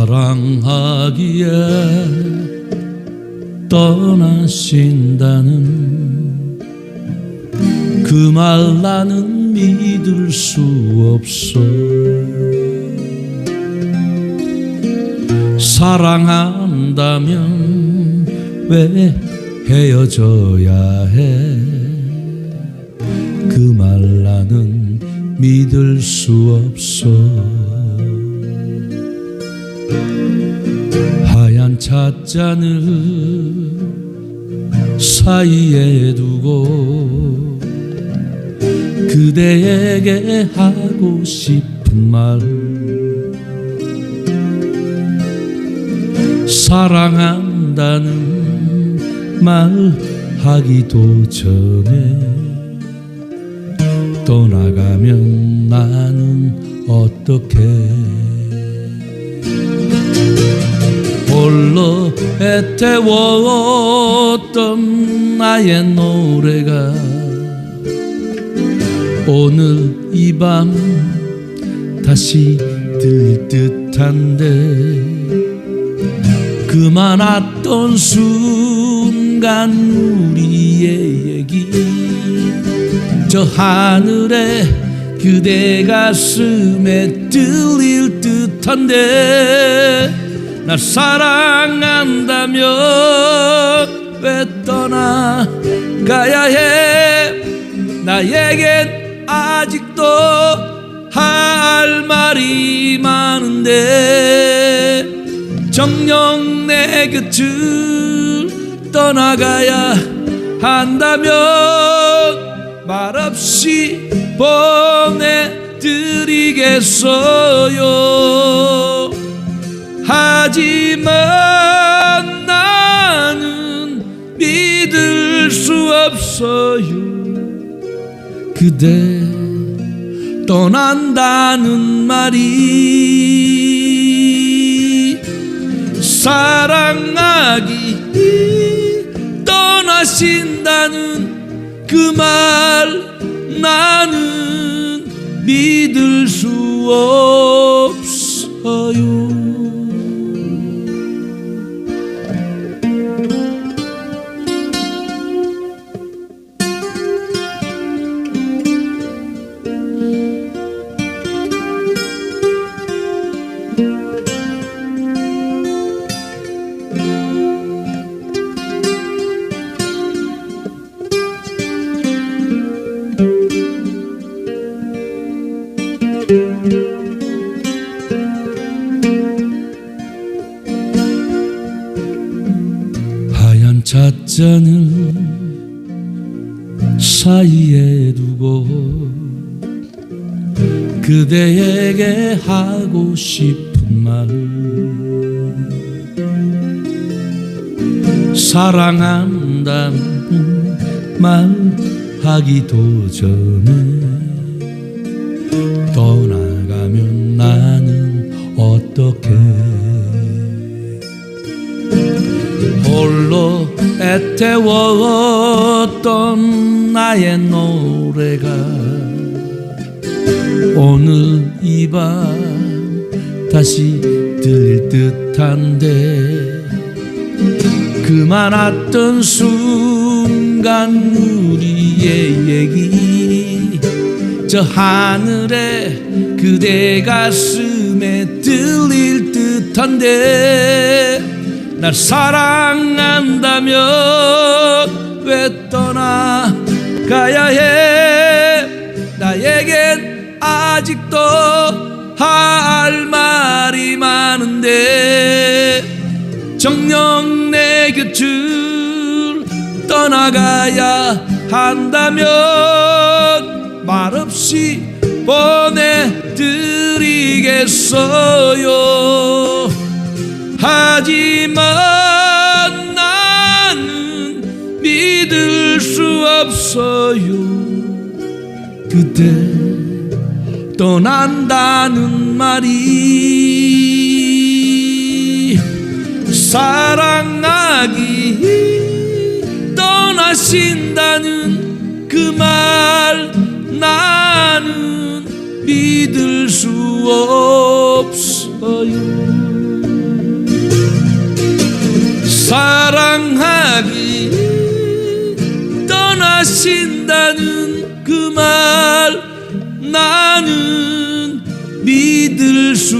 사랑하기에 떠나신다는 그 말 나는 믿을 수 없어. 사랑한다면 왜 헤어져야 해 그 말 나는 믿을 수 없어. 잔을 사이에 두고 그대에게 하고 싶은 말. 사랑한다는 말 하기도 전에 떠나가면 나는 어떻게 홀로 애태웠던 나의 노래가 오늘 이 밤 다시 들릴 듯한데 그만 왔던 순간 우리의 얘기. 저 하늘에 그대 가슴에 들릴 듯한데 날 사랑한다면 왜 떠나가야 해? 나에겐 아직도 할 말이 많은데 정녕 내 곁을 떠나가야 한다면 말없이 보내드리겠어요 수 없어요. 그대 떠난다는 말이 사랑하기 떠나신다는 그 말 나는 믿을 수 없어 찻잔을 사이에 두고 그대에게 하고 싶은 말. 사랑한다는 말 하기도 전에 떠 태웠던 나의 노래가 오늘 이 밤 다시 들릴 듯한데 그만 왔던 순간 우리의 얘기. 저 하늘에 그대 가슴에 들릴 듯한데 날 사랑한다면 왜 떠나가야 해? 나에겐 아직도 할 말이 많은데 정녕 내 곁을 떠나가야 한다면 말없이 보내드리겠어요 하지만 나는 믿을 수 없어요. 그대 떠난다는 말이 사랑하기 떠나신다는 그 말 나는 믿을 수 없어요 사랑하기 떠나신다는 그 말 나는 믿을 수